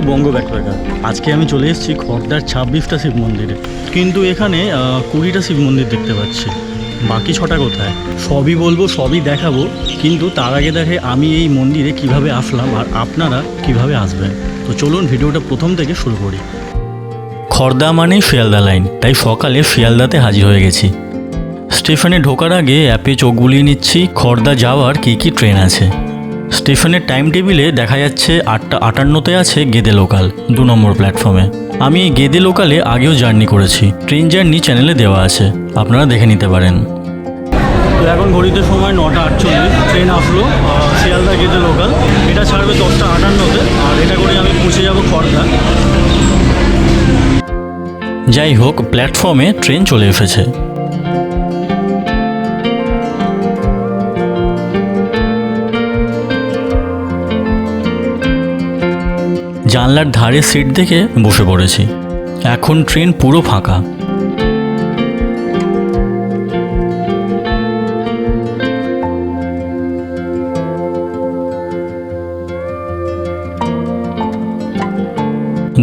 Two বঙ্গ backpacker আজকে আমি চলে এসেছি খর্দার ছাব্বিশটা শিব মন্দিরে। কিন্তু এখানে কুড়িটা শিব মন্দির দেখতে পাচ্ছি। বাকি ছটা কোথায়? সবই বলব, সবই দেখাবো। কিন্তু তার আগে দেখে আমি এই মন্দিরে কীভাবে আসলাম আর আপনারা কীভাবে আসবেন। তো চলুন ভিডিওটা প্রথম থেকে শুরু করি। খর্দা মানেই শিয়ালদা লাইন। তাই সকালে শিয়ালদাতে হাজির হয়ে গেছি। স্টেশনে ঢোকার আগে অ্যাপে চোখ বুলিয়ে নিচ্ছি, খর্দা যাওয়ার কী কী ট্রেন আছে। স্টেশনের টাইম টেবিলে দেখা যাচ্ছে আটটা আটান্নতে আছে গেদে লোকাল, দু নম্বর প্ল্যাটফর্মে। আমি এই গেদে লোকালে আগেও জার্নি করেছি, ট্রেন জার্নি চ্যানেলে দেওয়া আছে, আপনারা দেখে নিতে পারেন। এখন ঘড়িতে সময় নটা আটচল্লিশ, ট্রেন আসলো শিয়ালদা গেদে লোকাল। এটা ছাড়বে দশটা আটান্নতে, আর এটা করে আমি পৌঁছে যাব খড়দা যাই হোক, প্ল্যাটফর্মে ট্রেন চলে এসেছে। জানলার ধারে সিট দেখে বসে পড়েছি। এখন ট্রেন পুরো ফাঁকা।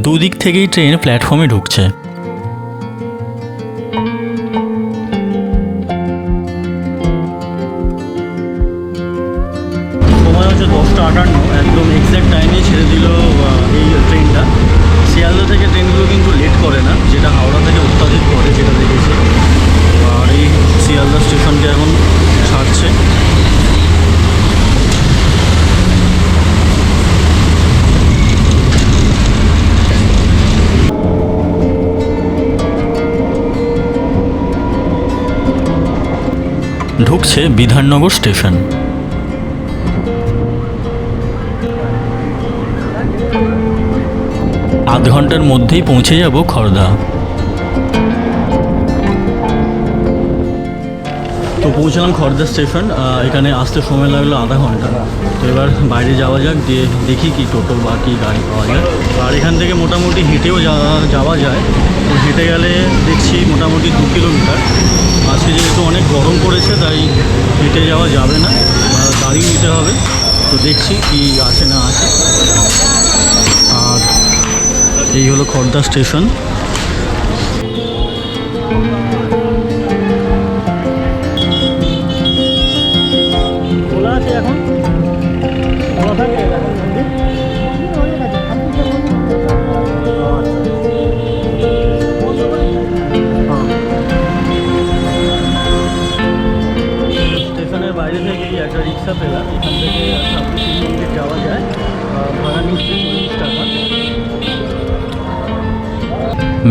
দুদিক থেকেই ট্রেন প্ল্যাটফর্মে ঢুকছে। শিয়ালদা এখন ছাড়ছে ঢুকছে বিধাননগর স্টেশন। আধ ঘণ্টার মধ্যেই পৌঁছে যাব খড়দা। তো পৌঁছলাম খড়দা স্টেশন এখানে আসতে সময় লাগল আধা ঘণ্টা। তো এবার বাইরে যাওয়া যাক, দিয়ে দেখি কি টোটো বা কি গাড়ি পাওয়া যায়। আর এখান থেকে মোটামুটি হেঁটেও যাওয়া যাওয়া যায়। তো হেঁটে গেলে দেখছি মোটামুটি দু কিলোমিটার। আজকে যেহেতু অনেক গরম পড়েছে, তাই হেঁটে যাওয়া যাবে না। গাড়ি নিতে হবে। তো দেখছি কি আছে না আছে আর এই হলো খড়দা স্টেশন।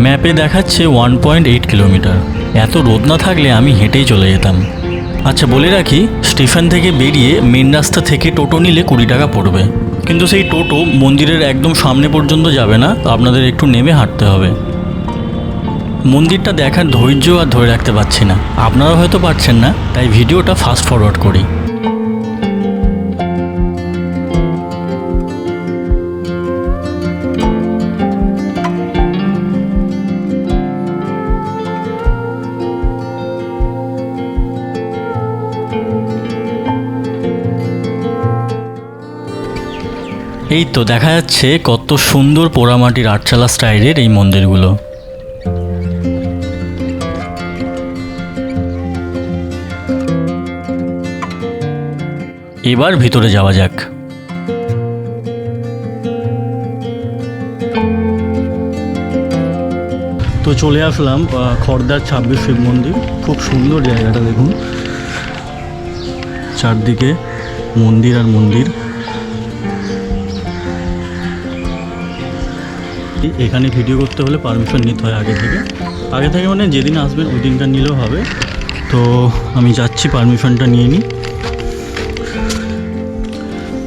ম্যাপে দেখাচ্ছে ওয়ান পয়েন্ট এইট কিলোমিটার এত রোদ না থাকলে আমি হেঁটেই চলে যেতাম। আচ্ছা বলে রাখি, স্টেশন থেকে বেরিয়ে মেন রাস্তা থেকে টোটো নিলে কুড়ি টাকা পড়বে। কিন্তু সেই টোটো মন্দিরের একদম সামনে পর্যন্ত যাবে না আপনাদের একটু নেমে হাঁটতে হবে। মন্দিরটা দেখার ধৈর্য আর ধরে রাখতে পারছি না। আপনারা হয়তো পারছেন না, তাই ভিডিওটা ফাস্ট ফরওয়ার্ড করি। এই তো দেখা যাচ্ছে কত সুন্দর পোড়ামাটির আটচালা স্টাইলের এই মন্দিরগুলো। এবার ভিতরে যাওয়া যাক। তো চলে আসলাম আহ, খড়দার ছাব্বিশ শিব মন্দির। খুব সুন্দর জায়গাটা দেখুন। চারদিকে মন্দির আর মন্দির। এখানে ভিডিও করতে হলে পারমিশন নিতে হয় আগে থেকে। আগে থেকে মানে যেদিন আসবেন ওই দিনটা নিলেও হবে। তো আমি যাচ্ছি পারমিশনটা নিয়ে নিই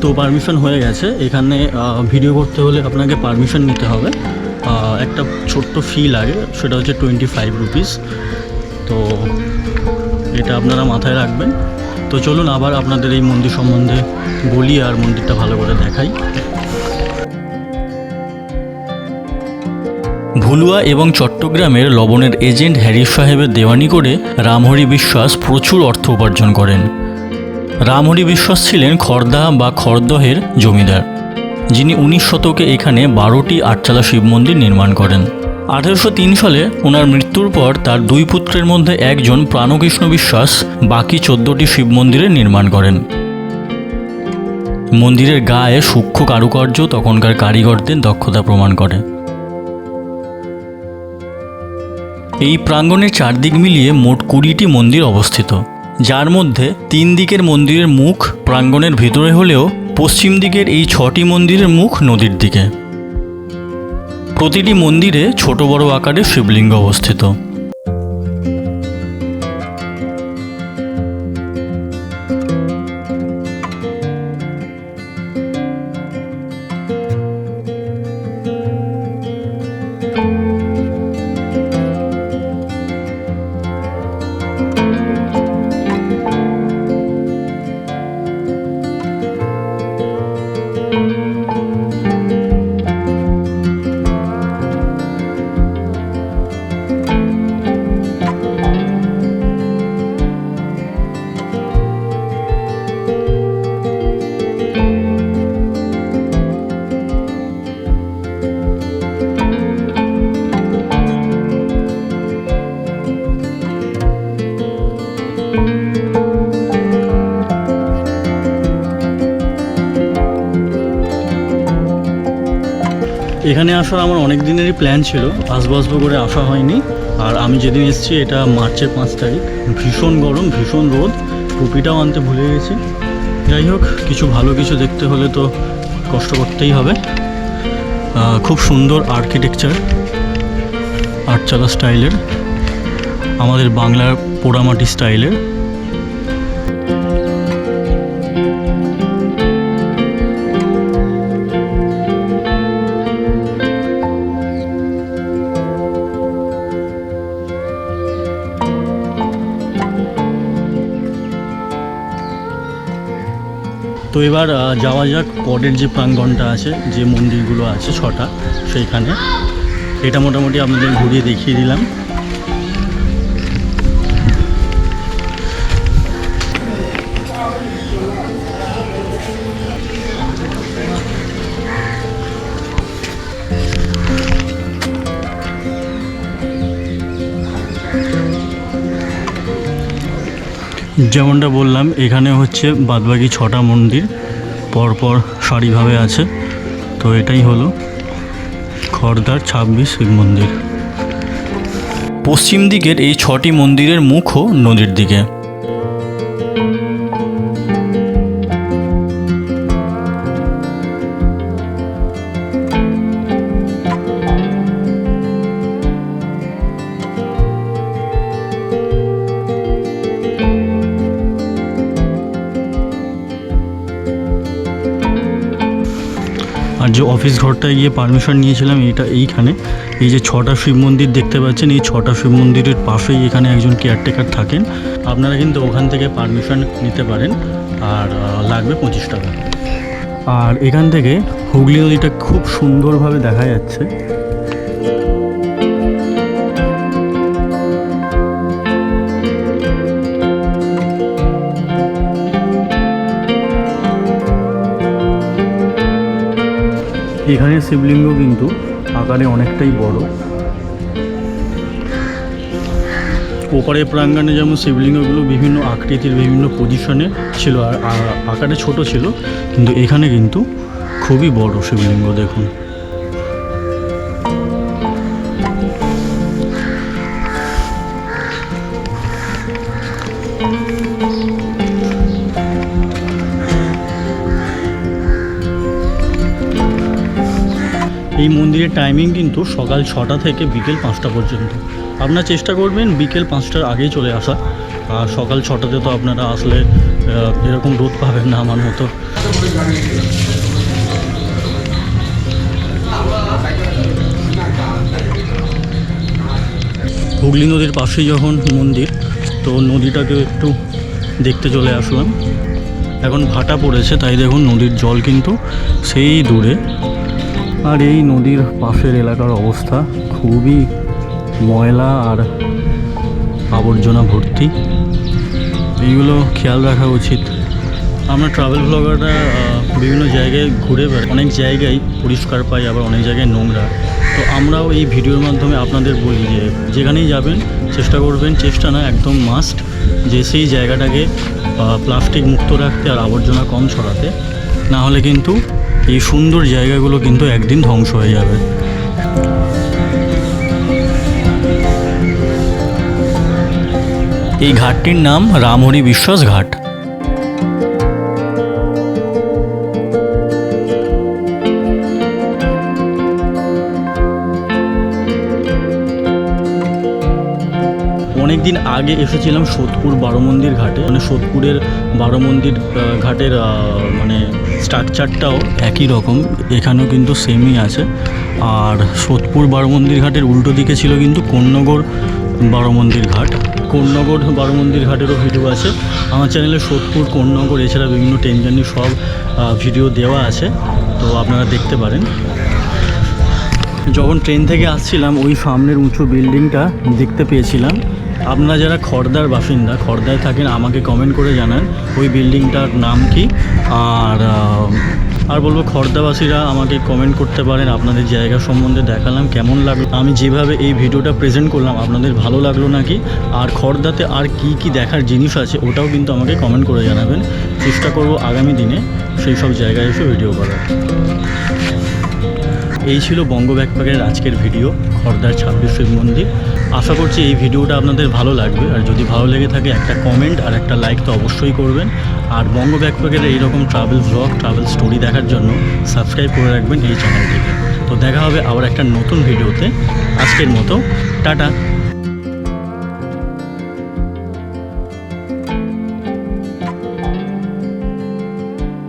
তো পারমিশন হয়ে গেছে। এখানে ভিডিও করতে হলে আপনাকে পারমিশন নিতে হবে। একটা ছোট্ট ফি লাগে, সেটা হচ্ছে টোয়েন্টি ফাইভ রুপিস তো এটা আপনারা মাথায় রাখবেন। তো চলুন আবার আপনাদের এই মন্দির সম্বন্ধে বলি আর মন্দিরটা ভালো করে দেখাই। ভুলুয়া এবং চট্টগ্রামের লবণের এজেন্ট হ্যারিস সাহেবের দেওয়ানি করে রামহরি বিশ্বাস প্রচুর অর্থ উপার্জন করেন। রামহরি বিশ্বাস ছিলেন খর্দা বা খর্দহের জমিদার, যিনি উনিশ শতকে এখানে বারোটি আটচালা শিব মন্দির নির্মাণ করেন। আঠেরোশো তিন সালে ওনার মৃত্যুর পর তার দুই পুত্রের মধ্যে একজন প্রাণকৃষ্ণ বিশ্বাস বাকি চোদ্দটি শিব মন্দিরের নির্মাণ করেন। মন্দিরের গায়ে সূক্ষ্ম কারুকার্য তখনকার কারিগরদের দক্ষতা প্রমাণ করে। এই প্রাঙ্গণে চারদিক মিলিয়ে মোট কুড়িটি মন্দির অবস্থিত। যার মধ্যে তিন দিকের মন্দিরের মুখ প্রাঙ্গণের ভিতরে হলেও পশ্চিম দিকের এই ছটি মন্দিরের মুখ নদীর দিকে। প্রতিটি মন্দিরে ছোট বড় আকারে শিবলিঙ্গ অবস্থিত। এখানে আসার আমার অনেক দিনেরই প্ল্যান ছিল। আসব আসব করে আসা হয়নি। আর আমি যেদিন এসেছি, এটা মার্চের পাঁচ তারিখ। ভীষণ গরম, ভীষণ রোদ। টুপিটাও আনতে ভুলে গেছি। যাই হোক, কিছু ভালো কিছু দেখতে হলে তো কষ্ট করতেই হবে। খুব সুন্দর আর্কিটেকচার আটচালা স্টাইলের আমাদের বাংলার পোড়ামাটি স্টাইলের এবার যাওয়া যাক পরের যে প্রাঙ্গনটা আছে, যে মন্দিরগুলো আছে ছটা, সেইখানে। এটা মোটামুটি আপনাদের ঘুরিয়ে দেখিয়ে দিলাম। যেমনটা বললাম, এখানে হচ্ছে বাদবাকি ছটা মন্দির পরপর সারিভাবে আছে। তো এটাই হলো খর্দার ছাব্বিশ শিব মন্দির। পশ্চিম দিকের এই ছটি মন্দিরের মুখও নদীর দিকে। যে অফিস ঘরটায় গিয়ে পারমিশন নিয়েছিলাম, এটা এইখানে। এই যে ছটা শিব মন্দির দেখতে পাচ্ছেন, এই ছটা শিব মন্দিরের পাশেই এখানে একজন কেয়ারটেকার থাকেন। আপনারা কিন্তু ওখান থেকে পারমিশন নিতে পারেন, আর লাগবে পঁচিশ টাকা। আর এখান থেকে হুগলি নদীটা খুব সুন্দরভাবে দেখা যাচ্ছে। এখানে শিবলিঙ্গ কিন্তু আকারে অনেকটাই বড়। ওপারে প্রাঙ্গণে যেমন শিবলিঙ্গগুলো বিভিন্ন আকৃতির বিভিন্ন পজিশনে ছিল, আর আকারে ছোট ছিল, কিন্তু এখানে কিন্তু খুবই বড় শিবলিঙ্গ দেখুন। মন্দিরের টাইমিং কিন্তু সকাল ছটা থেকে বিকেল পাঁচটা পর্যন্ত। আপনারা চেষ্টা করবেন বিকেল পাঁচটার আগেই চলে আসা। আর সকাল ছটাতে তো আপনারা আসলে এরকম রোদ পাবেন না আমার মতো। হুগলি নদীর পাশেই যখন মন্দির, তো নদীটাকে একটু দেখতে চলে আসলাম। এখন ভাটা পড়েছে, তাই দেখুন নদীর জল কিন্তু সেই দূরে আর এই নদীর পাশের এলাকার অবস্থা খুবই ময়লা আর আবর্জনা ভর্তি। এইগুলো খেয়াল রাখা উচিত। আমরা ট্রাভেল ব্লগাররা বিভিন্ন জায়গায় ঘুরে বেড়াই। অনেক জায়গায় পরিষ্কার পাই, আবার অনেক জায়গায় নোংরা। তো আমরাও এই ভিডিওর মাধ্যমে আপনাদের বলি যে, যেখানেই যাবেন, চেষ্টা করবেন, চেষ্টা না, একদম মাস্ট যে সেই জায়গাটাকে প্লাস্টিক মুক্ত রাখতে আর আবর্জনা কম ছড়াতে। না হলে কিন্তু এই সুন্দর জায়গাগুলো কিন্তু একদিন ধ্বংস হয়ে যাবে। এই ঘাটটির নাম রামহরি বিশ্বাস ঘাট। অনেক দিন আগে এসেছিলাম সোদপুর বারো মন্দির ঘাটে। মানে সোদপুরের বারো মন্দির ঘাটের মানে স্ট্রাকচারটাও একই রকম। এখানেও কিন্তু সেমই আছে। আর সোদপুর বারো মন্দির ঘাটের উল্টো দিকে ছিল কিন্তু কন্যগর বারো মন্দির ঘাট। কন্যগর বারো মন্দির ঘাটেরও ভিডিও আছে। আমার চ্যানেলে সোদপুর কন্যগর এছাড়া বিভিন্ন ট্রেন জার্নি সব ভিডিও দেওয়া আছে। তো আপনারা দেখতে পারেন। যখন ট্রেন থেকে আসছিলাম, ওই সামনের উঁচু বিল্ডিংটা দেখতে পেয়েছিলাম। আপনারা যারা খর্দার বাসিন্দা খর্দায় থাকেন, আমাকে কমেন্ট করে জানান ওই বিল্ডিংটার নাম কি। আর আর বলব খর্দাবাসীরা আমাকে কমেন্ট করতে পারেন, আপনাদের জায়গা সম্বন্ধে দেখালাম কেমন লাগল। আমি যেভাবে এই ভিডিওটা প্রেজেন্ট করলাম, আপনাদের ভালো লাগল নাকি? আর খড়দাতে আর কি কি দেখার জিনিস আছে, ওটাও কিন্তু আমাকে কমেন্ট করে জানাবেন। চেষ্টা করব আগামী দিনে সেই সব জায়গায় এসে ভিডিও করার। এই ছিল বঙ্গ ব্যাকপ্যাকের আজকের ভিডিও খর্দার ছাব্বিশ শিব মন্দির। আশা করছি এই ভিডিওটা আপনাদের ভালো লাগবে। আর যদি ভালো লেগে থাকে একটা কমেন্ট আর একটা লাইক তো অবশ্যই করবেন। আর বঙ্গ ব্যাকপ্যাকের এইরকম ট্রাভেল ব্লগ ট্রাভেল স্টোরি দেখার জন্য সাবস্ক্রাইব করে রাখবেন এই চ্যানেলটিকে তো দেখা হবে আবার একটা নতুন ভিডিওতে আজকের মতো, টাটা।